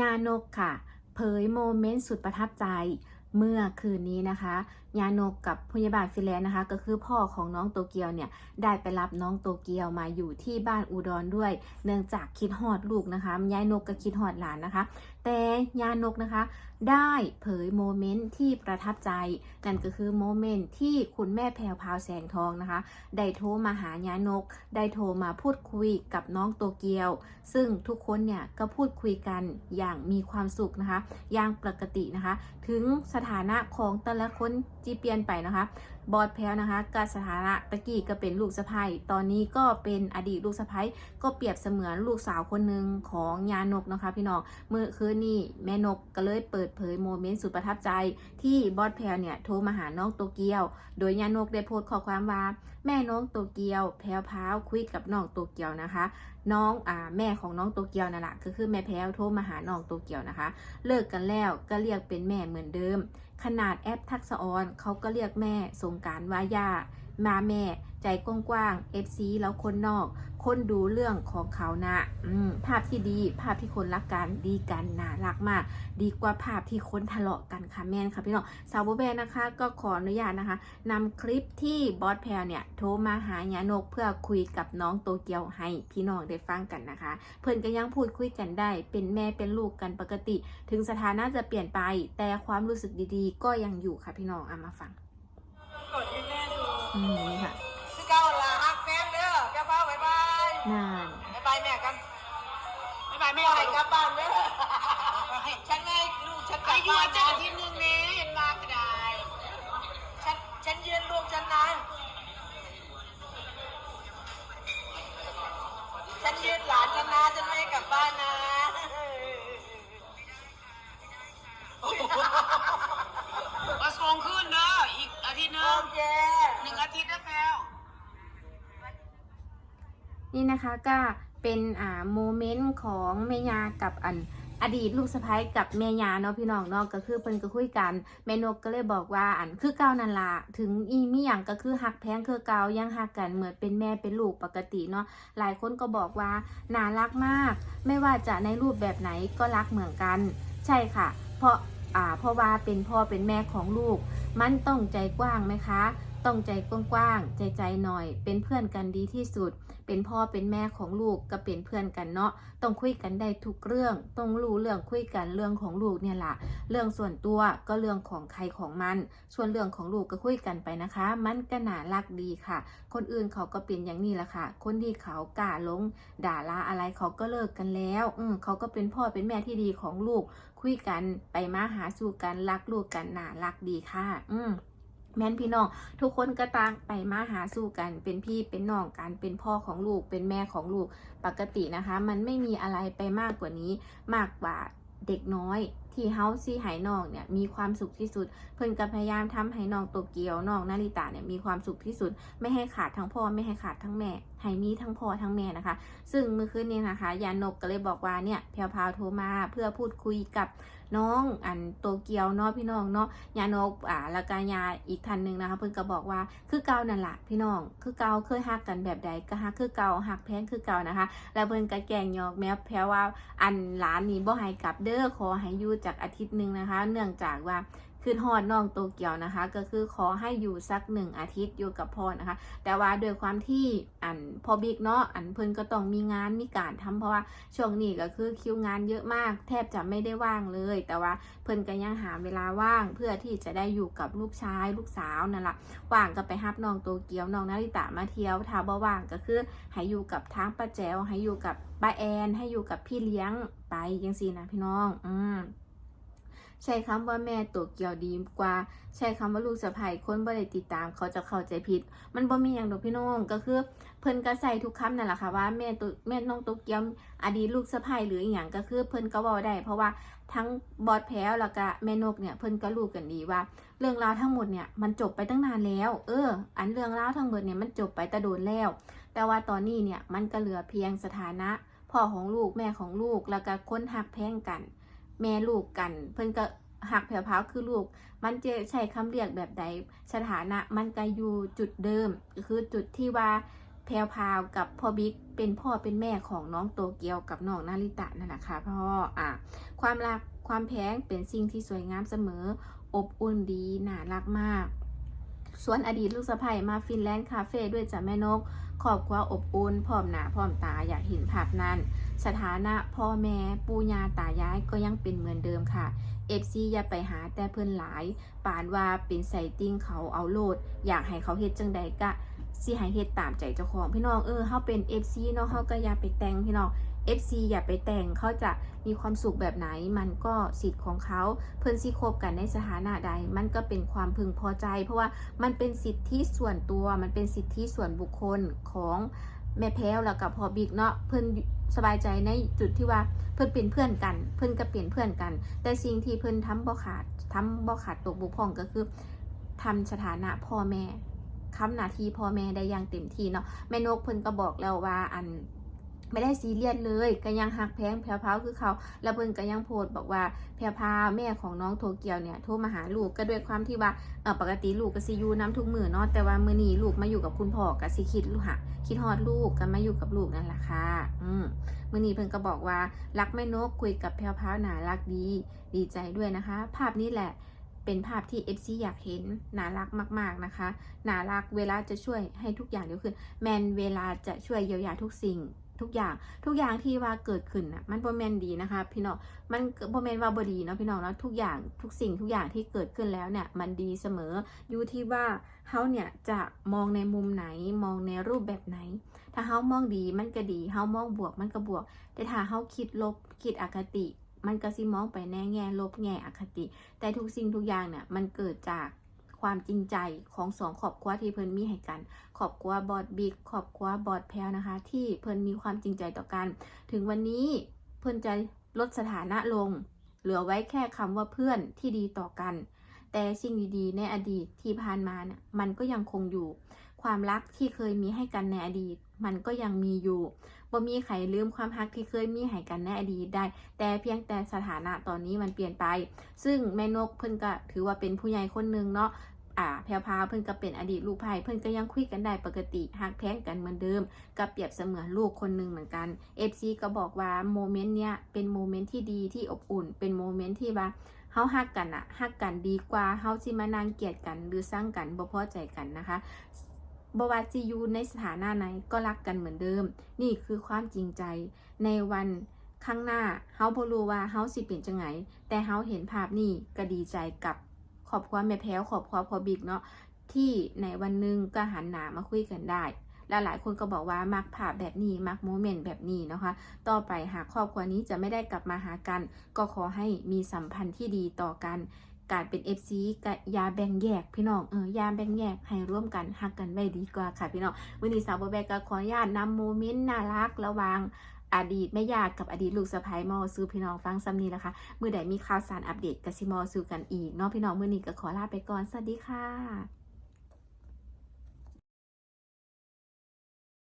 ยานกค่ะ เผยโมเมนต์สุดประทับใจเมื่อคืนนี้นะคะยานกกับพยาบาลฟิแลนด์นะคะ ก็คือพ่อของน้องโตเกียวเนี่ยได้ไปรับน้องโตเกียวมาอยู่ที่บ้านอุดรด้วย เนื่องจากคิดฮอดลูกนะคะยายนกก็คิดฮอดหลานนะคะ แต่ยานกนะคะ ได้เผยโมเมนต์ที่ประทับใจ นั่นก็คือโมเมนต์ที่คุณแม่แพรวพาวแสงทองนะคะ ได้โทรมาหายานก ได้โทรมาพูดคุยกับน้องโตเกียว ซึ่งทุกคนเนี่ยก็พูดคุยกันอย่างมีความสุขนะคะ อย่างปกตินะคะ ถึงสถานะของแต่ละคนจีเปลี่ยนไปนะคะ บอสแพลวนะคะกับสถานะตะกี้ก็เป็นลูกสะใภ้ตอนนี้ก็เป็นอดีตลูกสะใภ้ก็เปรียบเสมือนลูกสาวคนหนึ่งของยานกนะคะพี่น้องเมื่อคืนนี้แม่นกก็เลยเปิดเผยโมเมนต์สุดประทับใจ ที่บอสแพลวเนี่ยโทรมาหาน้องโตเกียว โดยยานกได้โพสต์ข้อความว่า แม่น้องโตเกียว แพลวพาวคุยกับน้องโตเกียวนะคะ น้องอ่าแม่ของน้องโตเกียวนั่นแหละก็คือแม่แพลวโทรมาหาน้องโตเกียวนะคะ เลิกกันแล้วก็เรียกเป็นแม่เหมือนเดิม ขนาดแอปทักษออนเขาก็เรียกแม่สงการว่าย่ามาแม่ใจกว้างๆ FC แล้วคนนอก คนดูเรื่องของเขานะอืมภาพที่ดีภาพที่คนรักกันดีกันน่ารักมาก ดีกว่าภาพที่คนทะเลาะกันค่ะแม่นค่ะพี่น้องสาวโบแบนนะคะ ก็ขออนุญาตนะคะนำคลิปที่บอสแพลเนี่ย โทรมาหายานกเพื่อคุยกับน้องโตเกียวให้พี่น้องได้ฟังกันนะคะ เพื่อนก็ยังพูดคุยกันได้ เป็นแม่เป็นลูกกันปกติ ถึงสถานะจะเปลี่ยนไป แต่ความรู้สึกดีๆ ก็ยังอยู่ค่ะพี่น้องเอามาฟัง อืมนี่ค่ะสิเก้าลาฮักแฟนเด้อแกเป้าบายบายนานบายบายแม่กันบายบายแม่ให้กลับบ้านเด้อฉันให้ลูกฉันกลับบ้านนะทีนึงนี้เห็นมาก็ได้ฉันฉันยืนลูกฉันนะฉันยืนหลานฉันนะฉันไม่ให้กลับบ้านนะมาส่งขึ้นเด้ออีกอาทิตย์หนึโองเค หนึ่งอาทิตย์นะแพลว นี่นะคะก็เป็นอ่าโมเมนต์ของแม่ยากับอันอดีตลูกสะพ้ยกับแม่ยาเนาะพี่น้องเนาะก็คือเพิ่นก็คุยกันแม่นกก็เลยบอกว่าอันคือเก่านั่นละถึงอีมีหยังก็คือหักแพงคือเก่ายังหักกันเหมือนเป็นแม่เป็นลูกปกติเนาะหลายคนก็บอกว่าน่ารักมาก ไม่ว่าจะในรูปแบบไหนก็รักเหมือนกัน ใช่ค่ะ เพราะอ่าเพราะว่าเป็นพ่อเป็นแม่ของลูก มันต้องใจกว้างไหมคะ ต้องใจกว้างๆ ใจใจหน่อย เป็นเพื่อนกันดีที่สุด เป็นพ่อเป็นแม่ของลูกก็เป็นเพื่อนกันเนาะ ต้องคุยกันได้ทุกเรื่อง ต้องรู้เรื่องคุยกันเรื่องของลูกเนี่ยล่ะเรื่องส่วนตัวก็เรื่องของใครของมัน ส่วนเรื่องของลูกก็คุยกันไปนะคะ มันก็น่ารักดีค่ะ คนอื่นเขาก็เป็นอย่างนี้แหละค่ะ คนที่เขากล้าลง ด่าลาอะไรเขาก็เลิกกันแล้ว อืมเขาก็เป็นพ่อเป็นแม่ที่ดีของลูก คุยกันไปมาหาสู่กันรักลูกกันน่ารักดีค่ะ อืม แม่นพี่น้องทุกคนก็ต่างไปมาหาสู่กันเป็นพี่เป็นน้องกันเป็นพ่อของลูก เป็นแม่ของลูกปกตินะคะ มันไม่มีอะไรไปมากกว่านี้มากกว่าเด็กน้อยที่เฮาซี่ไหน้องเนี่ยมีความสุขที่สุด เพิ่นก็พยายามทำให้น้องโตเกียวน้องนาริตะเนี่ยมีความสุขที่สุด ไม่ให้ขาดทั้งพ่อไม่ให้ขาดทั้งแม่ให้มีทั้งพ่อทั้งแม่นะคะ ซึ่งเมื่อคืนนี้นะคะ ยานกก็เลยบอกว่าเนี่ยแพรวพาวโทรมาเพื่อพูดคุยกับน้องอันโตเกียวเนาะพี่น้องเนาะยานกอ่าแล้วก็ยาอีกท่านหนึ่งนะคะ เพิ่นก็บอกว่าคือเก่านั่นแหละพี่น้อง คือเก่าเคยฮักกันแบบใดก็ฮักคือเก่าฮักแพงคือเก่านะคะ แล้วเพิ่นก็แกงยอกแม้แพ้ว่าอันหลานนี่บ่ให้กลับเด้อขอให้ยู่จากอาทิตย์หนึ่งนะคะ เนื่องจากว่าคืนฮอดน้องโตเกียวนะคะ ก็คือขอให้อยู่สักหนึ่งอาทิตย์อยู่กับพ่อนะคะ แต่ว่าด้วยความที่อันพอบิ๊กเนาะอันเพิ่นก็ต้องมีงานมีการทำเพราะว่าช่วงนี้ก็คือคิวงานเยอะมาก แทบจะไม่ได้ว่างเลย แต่ว่าเพิ่นก็ยังหาเวลาว่างเพื่อที่จะได้อยู่กับลูกชายลูกสาวนั่นแหละว่างก็ไปฮับน้องโตเกียวน้องนาริตะมาเที่ยวถ้าบ่ว่างก็คือให้อยู่กับทางป้าแจ๋วให้อยู่กับป้าแอน ให้อยู่กับพี่เลี้ยงไปยังสี่นะพี่น้อง อืม ใช้คำว่าแม่โตเกี่ยวดีกว่า ใช้คำว่าลูกสะใภ้คนบ่ได้ติดตาม เขาจะเข้าใจผิด มันบ่มีอย่างดอกพี่น้องก็คือ เพิ่นก็ใส่ทุกคำนั่นแหละค่ะว่าแม่ตัวแม่น้องโตเกี่ยวอดีตลูกสะใภ้หรืออีหยังก็คือเพิ่นก็เว้าได้ เพราะว่าทั้งบอสแพ้วแล้วก็แม่นกเนี่ยเพิ่นก็รู้กันดีว่า เรื่องราวทั้งหมดเนี่ยมันจบไปตั้งนานแล้ว เออ อันเรื่องราวทั้งหมดเนี่ยมันจบไปแต่โดนแล้ว แต่ว่าตอนนี้เนี่ยมันก็เหลือเพียงสถานะพ่อของลูกแม่ของลูกแล้วก็ค้นหักแพงกัน แม่ลูกกัน เพิ่นก็หักแผวพาวคือลูก มันจะใช้คำเรียกแบบใดสถานะมันก็อยู่จุดเดิมก็คือจุดที่ว่าแพรวพาวกับพ่อบิ๊กเป็นพ่อเป็นแม่ของน้องโตเกียวกับน้องนาริตะนั่นแหละค่ะพ่ออะความรักความแพงเป็นสิ่งที่สวยงามเสมอ อบอุ่นดีน่ารักมากส่วนอดีตลูกสะใภ้มาฟินแลนด์คาเฟ่ด้วยจ้ะแม่นกขอบครัวอบอุ่นพร้อมหน้าพร้อมตาอยากเห็นภาพนั้น สถานะพ่อแม่ปู่ย่าตายายก็ยังเป็นเหมือนเดิมค่ะเอฟซีอย่าไปหาแต่เพิ่อนหลายปานว่าเป็นไซติ้งเขาเอาโลด อยากให้เขาเฮ็ดจังใดก็สิให้เฮ็ดตามใจเจ้าของพี่น้องเออเฮาเป็น FC เนาะเฮาก็อย่าไปแต่งพี่น้อง FC อย่าไปแต่งเขาจะมีความสุขแบบไหน มันก็สิทธิ์ของเขาเพิ่อนสิคบกันในสถานะใด มันก็เป็นความพึงพอใจ เพราะว่ามันเป็นสิทธิส่วนตัวมันเป็นสิทธิส่วนบุคคลของแม่แพ้วแล้วกับพอบิ๊กเนาะเพิ่อน สบายใจในจุดที่ว่าเพื่อนเป็นเพื่อนกัน เพื่อนก็เปลี่ยนเพื่อนกัน แต่สิ่งที่เพื่อนทำบ่ขาดทำบ่ขาดตกบกพ่องก็คือทำสถานะพ่อแม่คำหน้าที่พ่อแม่ได้อย่างเต็มที่เนาะแม่นกเพิ่นก็บอกแล้วว่าอัน ไม่ได้ซีเรียสเลยก็ยังหักแพงแพรวพาคือเขาแล้วเพิ่นก็ยังโพสต์บอกว่าแพรวพาแม่ของน้องโทเกียวเนี่ยโทรมาหาลูกก็ด้วยความที่ว่าเออปกติลูกก็สิอยู่น้ำทุกมือเนาะแต่ว่ามื้อนี้ลูกมาอยู่กับคุณพ่อก็สิคิดลูกหะคิดฮอดลูกก็มาอยู่กับลูกนั่นแหละค่ะอืมมื้อนี้เพิ่นก็บอกว่ารักแม่นกคุยกับแพรวพาวน่ารักดี ดีใจด้วยนะคะ ภาพนี้แหละเป็นภาพที่ FC อยากเห็นน่ารักมาก ๆนะคะน่ารักเวลาจะช่วยให้ทุกอย่างเดียวขึ้นแมนเวลาจะช่วยเยียวยาทุกสิ่ง ทุกอย่างทุกอย่างที่ว่าเกิดขึ้นนะมันบ่แมนดีนะคะพี่น้องมันบ่แมนว่าบ่ดีเนาะพี่น้องเนาะทุกอย่างทุกสิ่งทุกอย่างที่เกิดขึ้นแล้วเนี่ยมันดีเสมออยู่ที่ว่าเฮาเนี่ยจะมองในมุมไหนมองในรูปแบบไหน ถ้าเฮามองดีมันก็ดีเฮามองบวกมันก็บวก แต่ถ้าเฮาคิดลบคิดอคติ มันก็สิมองไปแน่แง่ลบแง่อคติ แต่ทุกสิ่งทุกอย่างเนี่ยมันเกิดจาก ความจริงใจของสองครอบครัวที่เพิ่นมีให้กันขอบครัวบอดบิ๊กขอบครัวบอดแพลนะคะ ที่เพิ่นมีความจริงใจต่อกัน ถึงวันนี้เพิ่นจะลดสถานะลง เหลือไว้แค่คำว่าเพื่อนที่ดีต่อกัน แต่สิ่งดีๆ ในอดีตที่ผ่านมาเนี่ยมันก็ยังคงอยู่ ความรักที่เคยมีให้กันในอดีต มันก็ยังมีอยู่ บ่มีใครลืมความรักที่เคยมีให้กันในอดีตได้ แต่เพียงแต่สถานะตอนนี้มันเปลี่ยนไป ซึ่งแม่นกเพิ่นก็ถือว่าเป็นผู้ใหญ่คนหนึ่งเนาะอ่าแพรวพาเพิ่นก็เป็นอดีตลูกไผ่เพิ่นก็ยังคุยกันได้ปกติหักแพงกันเหมือนเดิมก็เปรียบเสมือนลูกคนหนึ่งเหมือนกัน FC ก็บอกว่าโมเมนต์เนี้ยเป็นโมเมนต์ที่ดีที่อบอุ่น เป็นโมเมนต์ที่ว่าเฮาฮักกันอะฮักกันดีกว่าเฮาสิมานางเกลียดกันหรือสร้างกันบ่พอใจกันนะคะ บวาสิอยู่ในสถานะไหนก็รักกันเหมือนเดิม นี่คือความจริงใจ ในวันข้างหน้าเฮาบ่รู้ว่าเฮาสิเป็นจังไงแต่เฮาเห็นภาพนี้ก็ดีใจกับขอบความแม่แพ้วขอบความพอบิกเนาะที่ในวันหนึ่งก็หันหนามาคุยกันได้และหลายคนก็บอกว่ามักภาพแบบนี้มักโมเมนต์แบบนี้นะคะ ต่อไปหากครอบครัวนี้จะไม่ได้กลับมาหากัน ก็ขอให้มีสัมพันธ์ที่ดีต่อกัน การเป็น FC กับยาแบ่งแยกพี่น้องเออยาแบ่งแยกให้ร่วมกันฮักกันไว้ดีกว่าค่ะพี่น้องวันนี้สาวโบแบกก็ขออนุญาตนำโมเมนต์น่ารักระหวางอดีตแม่ยากกับอดีตลูกสะพ้ายมอซื้อพี่น้องฟังซ้ำนี้นะคะเมื่อใดมีข่าวสารอัปเดตกับซิมอสู่กันอีกเนาะพี่น้องมือนี้ก็ขอลาไปก่อนสวัสดีค่ะ